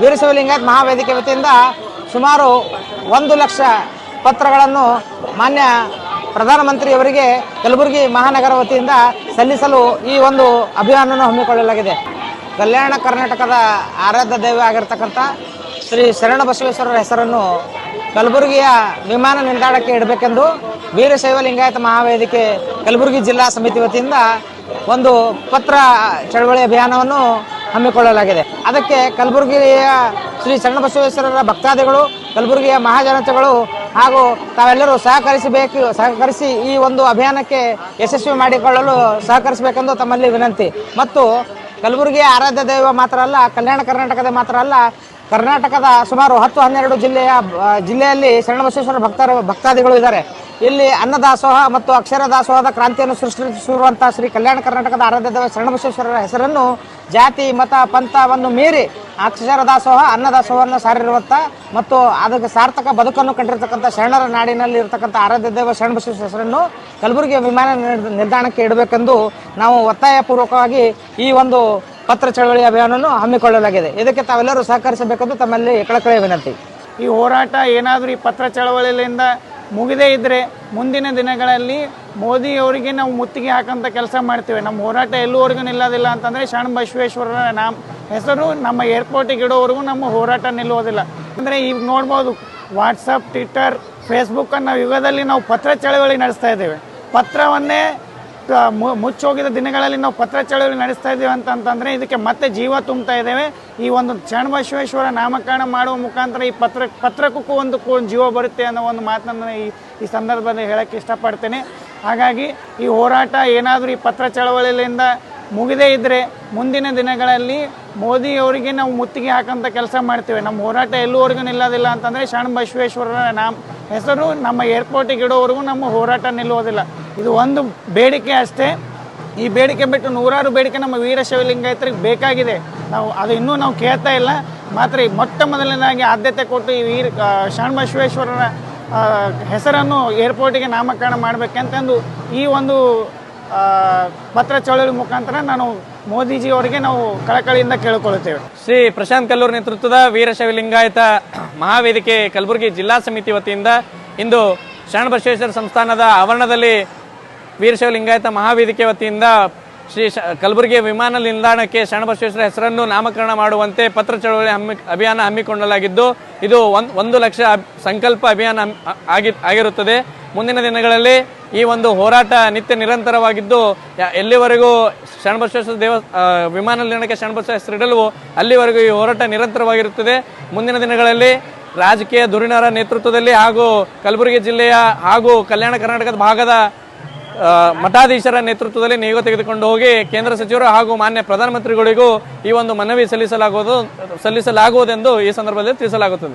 ವೀರಶೈವ ಲಿಂಗಾಯತ್ ಮಹಾವೇದಿಕೆ ವತಿಯಿಂದ ಸುಮಾರು ಒಂದು ಲಕ್ಷ ಪತ್ರಗಳನ್ನು ಮಾನ್ಯ ಪ್ರಧಾನಮಂತ್ರಿಯವರಿಗೆ ಕಲಬುರಗಿ ಮಹಾನಗರ ವತಿಯಿಂದ ಸಲ್ಲಿಸಲು ಈ ಒಂದು ಅಭಿಯಾನವನ್ನು ಹಮ್ಮಿಕೊಳ್ಳಲಾಗಿದೆ. ಕಲ್ಯಾಣ ಕರ್ನಾಟಕದ ಆರಾಧ್ಯ ದೈವ ಆಗಿರ್ತಕ್ಕಂಥ ಶ್ರೀ ಶರಣ ಬಸವೇಶ್ವರರ ಹೆಸರನ್ನು ಕಲಬುರಗಿಯ ವಿಮಾನ ನಿಲ್ದಾಣಕ್ಕೆ ಇಡಬೇಕೆಂದು ವೀರಶೈವ ಲಿಂಗಾಯತ ಮಹಾವೇದಿಕೆ ಕಲಬುರಗಿ ಜಿಲ್ಲಾ ಸಮಿತಿ ವತಿಯಿಂದ ಒಂದು ಪತ್ರ ಚಳವಳಿ ಅಭಿಯಾನವನ್ನು ಹಮ್ಮಿಕೊಳ್ಳಲಾಗಿದೆ. ಅದಕ್ಕೆ ಕಲಬುರಗಿಯ ಶ್ರೀ ಶರಣಬಸವೇಶ್ವರರ ಭಕ್ತಾದಿಗಳು, ಕಲಬುರಗಿಯ ಮಹಾಜನತೆಗಳು ಹಾಗೂ ತಾವೆಲ್ಲರೂ ಸಹಕರಿಸಬೇಕು, ಸಹಕರಿಸಿ ಈ ಒಂದು ಅಭಿಯಾನಕ್ಕೆ ಯಶಸ್ವಿ ಮಾಡಿಕೊಳ್ಳಲು ಸಹಕರಿಸಬೇಕೆಂದು ತಮ್ಮಲ್ಲಿ ವಿನಂತಿ. ಮತ್ತು ಕಲಬುರಗಿಯ ಆರಾಧ್ಯ ದೈವ ಮಾತ್ರ ಅಲ್ಲ, ಕಲ್ಯಾಣ ಕರ್ನಾಟಕದ ಮಾತ್ರ ಅಲ್ಲ ಕರ್ನಾಟಕದ ಸುಮಾರು ಹತ್ತು ಹನ್ನೆರಡು ಜಿಲ್ಲೆಯ ಜಿಲ್ಲೆಯಲ್ಲಿ ಜಿಲ್ಲೆಯಲ್ಲಿ ಶರಣಬಸವೇಶ್ವರ ಭಕ್ತರ, ಭಕ್ತಾದಿಗಳು ಇದ್ದಾರೆ. ಇಲ್ಲಿ ಅನ್ನದಾಸೋಹ ಮತ್ತು ಅಕ್ಷರ ದಾಸೋಹದ ಕ್ರಾಂತಿಯನ್ನು ಸೃಷ್ಟಿಸಿರುವಂತಹ ಶ್ರೀ ಕಲ್ಯಾಣ ಕರ್ನಾಟಕದ ಆರಾಧ್ಯ ದೇವ ಶರಣಬಸವೇಶ್ವರರ ಹೆಸರನ್ನು ಜಾತಿ, ಮತ, ಪಂಥವನ್ನು ಮೀರಿ ಅಕ್ಷರ ದಾಸೋಹ, ಅನ್ನದಾಸೋಹವನ್ನು ಸಾರಿರುವಂಥ ಮತ್ತು ಅದಕ್ಕೆ ಸಾರ್ಥಕ ಬದುಕನ್ನು ಕಂಡಿರ್ತಕ್ಕಂಥ ಶರಣರ ನಾಡಿನಲ್ಲಿ ಇರತಕ್ಕಂಥ ಆರಾಧ್ಯ ದೇವ ಶರಣಬಸವೇಶ್ವರ ಹೆಸರನ್ನು ಕಲಬುರಗಿ ವಿಮಾನ ನಿಲ್- ನಿಲ್ದಾಣಕ್ಕೆ ಇಡಬೇಕೆಂದು ನಾವು ಒತ್ತಾಯಪೂರ್ವಕವಾಗಿ ಈ ಒಂದು ಪತ್ರ ಚಳವಳಿ ಅಭಿಯಾನವನ್ನು ಹಮ್ಮಿಕೊಳ್ಳಲಾಗಿದೆ. ಇದಕ್ಕೆ ತಾವೆಲ್ಲರೂ ಸಹಕರಿಸಬೇಕೆಂದು ತಮ್ಮಲ್ಲಿ ಕಳಕಳಿಯ ವಿನಂತಿ. ಈ ಹೋರಾಟ ಏನಾದರೂ ಈ ಪತ್ರ ಚಳವಳಿಯಿಂದ ಮುಗಿದೇ ಇದ್ದರೆ ಮುಂದಿನ ದಿನಗಳಲ್ಲಿ ಮೋದಿಯವರಿಗೆ ನಾವು ಮುತ್ತಿಗೆ ಹಾಕಂತ ಕೆಲಸ ಮಾಡ್ತೇವೆ. ನಮ್ಮ ಹೋರಾಟ ಎಲ್ಲೂವರೆಗೂ ನಿಲ್ಲೋದಿಲ್ಲ ಅಂತಂದರೆ ಶರಣ ಬಸವೇಶ್ವರರ ನಮ್ಮ ಹೆಸರು ನಮ್ಮ ಏರ್ಪೋರ್ಟಿಗೆ ಇಡೋವರೆಗೂ ನಮ್ಮ ಹೋರಾಟ ನಿಲ್ಲುವುದಿಲ್ಲ. ಅಂದರೆ ಈಗ ನೋಡ್ಬೋದು ವಾಟ್ಸಪ್ ಟ್ವಿಟ್ಟರ್ ಫೇಸ್ಬುಕ್ ಅನ್ನೋ ಯುಗದಲ್ಲಿ ನಾವು ಪತ್ರ ಚಳವಳಿ ನಡೆಸ್ತಾ ಇದ್ದೇವೆ. ಪತ್ರವನ್ನೇ ಮುಚ್ಚೋಗಿದ ದಿನಗಳಲ್ಲಿ ನಾವು ಪತ್ರ ಚಳವಳಿ ನಡೆಸ್ತಾ ಇದ್ದೀವಿ ಅಂತಂತಂದರೆ ಇದಕ್ಕೆ ಮತ್ತೆ ಜೀವ ತುಂಬ್ತಾ ಇದ್ದೇವೆ. ಈ ಒಂದು ಶರಣಬಸವೇಶ್ವರ ನಾಮಕರಣ ಮಾಡುವ ಮುಖಾಂತರ ಈ ಪತ್ರ, ಪತ್ರಕ್ಕೂ ಒಂದು ಜೀವ ಬರುತ್ತೆ ಅನ್ನೋ ಒಂದು ಮಾತನ್ನು ಈ ಈ ಸಂದರ್ಭದಲ್ಲಿ ಹೇಳೋಕ್ಕೆ ಇಷ್ಟಪಡ್ತೇನೆ. ಹಾಗಾಗಿ ಈ ಹೋರಾಟ ಏನಾದರೂ ಈ ಪತ್ರ ಚಳವಳಿಯಿಂದ ಮುಗಿದೇ ಇದ್ದರೆ ಮುಂದಿನ ದಿನಗಳಲ್ಲಿ ಮೋದಿಯವರಿಗೆ ನಾವು ಮುತ್ತಿಗೆ ಹಾಕೋಂಥ ಕೆಲಸ ಮಾಡ್ತೇವೆ. ನಮ್ಮ ಹೋರಾಟ ಎಲ್ಲೂವರೆಗೂ ನಿಲ್ಲೋದಿಲ್ಲ ಅಂತಂದರೆ ಶರಣ ಬಸವೇಶ್ವರರ ನಾಮ ಹೆಸರು ನಮ್ಮ ಏರ್ಪೋರ್ಟಿಗೆ ಇಡೋವರೆಗೂ ನಮ್ಮ ಹೋರಾಟ ನಿಲ್ಲೋದಿಲ್ಲ. ಇದು ಒಂದು ಬೇಡಿಕೆ ಅಷ್ಟೇ. ಈ ಬೇಡಿಕೆ ಬಿಟ್ಟು ನೂರಾರು ಬೇಡಿಕೆ ನಮ್ಮ ವೀರಶೈವ ಲಿಂಗಾಯತರಿಗೆ ಬೇಕಾಗಿದೆ. ನಾವು ಅದು ಇನ್ನೂ ನಾವು ಕೇಳ್ತಾ ಇಲ್ಲ. ಮಾತ್ರ ಈ ಮೊಟ್ಟ ಮೊದಲನೇದಾಗಿ ಆದ್ಯತೆ ಕೊಟ್ಟು ಈ ವೀರ ಆ, ಶರಣ ಬಸವೇಶ್ವರರ ಆ, ಹೆಸರನ್ನು ಏರ್ಪೋರ್ಟಿಗೆ ನಾಮಕರಣ ಮಾಡಬೇಕಂತಂದು ಈ ಒಂದು ಪತ್ರ ಚಳುವಳಿ ಮುಖಾಂತರ ನಾನು ಮೋದಿಜಿ ಅವರಿಗೆ ನಾವು ಕಳಕಳಿಯಿಂದ ಕೇಳಿಕೊಳ್ಳುತ್ತೇವೆ. ಶ್ರೀ ಪ್ರಶಾಂತ್ ಕಲ್ಲೂರ್ ನೇತೃತ್ವದ ವೀರಶೈವ ಲಿಂಗಾಯತ ಮಹಾವೇದಿಕೆ ಕಲಬುರಗಿ ಜಿಲ್ಲಾ ಸಮಿತಿ ವತಿಯಿಂದ ಇಂದು ಶರಣಬಸವೇಶ್ವರ ಸಂಸ್ಥಾನದ ಆವರಣದಲ್ಲಿ ವೀರಶೈವ ಲಿಂಗಾಯತ ಮಹಾವೇದಿಕೆ ವತಿಯಿಂದ ಶ್ರೀ ಶ ಕಲಬುರಗಿ ವಿಮಾನ ನಿಲ್ದಾಣಕ್ಕೆ ಶರಣಬಸವೇಶ್ವರ ಹೆಸರನ್ನು ನಾಮಕರಣ ಮಾಡುವಂತೆ ಪತ್ರ ಚಳವಳಿ ಹಮ್ಮಿ, ಅಭಿಯಾನ ಹಮ್ಮಿಕೊಳ್ಳಲಾಗಿದ್ದು, ಇದು ಒಂದು ಲಕ್ಷ ಸಂಕಲ್ಪ ಅಭಿಯಾನ ಆಗಿ, ಆಗಿರುತ್ತದೆ. ಮುಂದಿನ ದಿನಗಳಲ್ಲಿ ಈ ಒಂದು ಹೋರಾಟ ನಿತ್ಯ ನಿರಂತರವಾಗಿದ್ದು ಎಲ್ಲಿವರೆಗೂ ಶರಣಬಸವೇಶ್ವರ ದೇವ ವಿಮಾನ ನಿಲ್ದಾಣಕ್ಕೆ ಶರಣಬಸವ ಹೆಸರಿಡಲು ಅಲ್ಲಿವರೆಗೂ ಈ ಹೋರಾಟ ನಿರಂತರವಾಗಿರುತ್ತದೆ. ಮುಂದಿನ ದಿನಗಳಲ್ಲಿ ರಾಜಕೀಯ ಧುರೀಣರ ನೇತೃತ್ವದಲ್ಲಿ ಹಾಗೂ ಕಲಬುರಗಿ ಜಿಲ್ಲೆಯ ಹಾಗೂ ಕಲ್ಯಾಣ ಕರ್ನಾಟಕದ ಭಾಗದ ಮಠಾಧೀಶರ ನೇತೃತ್ವದಲ್ಲಿ ನಿಯೋಗ ತೆಗೆದುಕೊಂಡು ಹೋಗಿ ಕೇಂದ್ರ ಸಚಿವರು ಹಾಗೂ ಮಾನ್ಯ ಪ್ರಧಾನಮಂತ್ರಿಗಳಿಗೂ ಈ ಒಂದು ಮನವಿ ಸಲ್ಲಿಸಲಾಗುವುದು, ಸಲ್ಲಿಸಲಾಗುವುದೆಂದು ಈ ಸಂದರ್ಭದಲ್ಲಿ ತಿಳಿಸಲಾಗುತ್ತದೆ.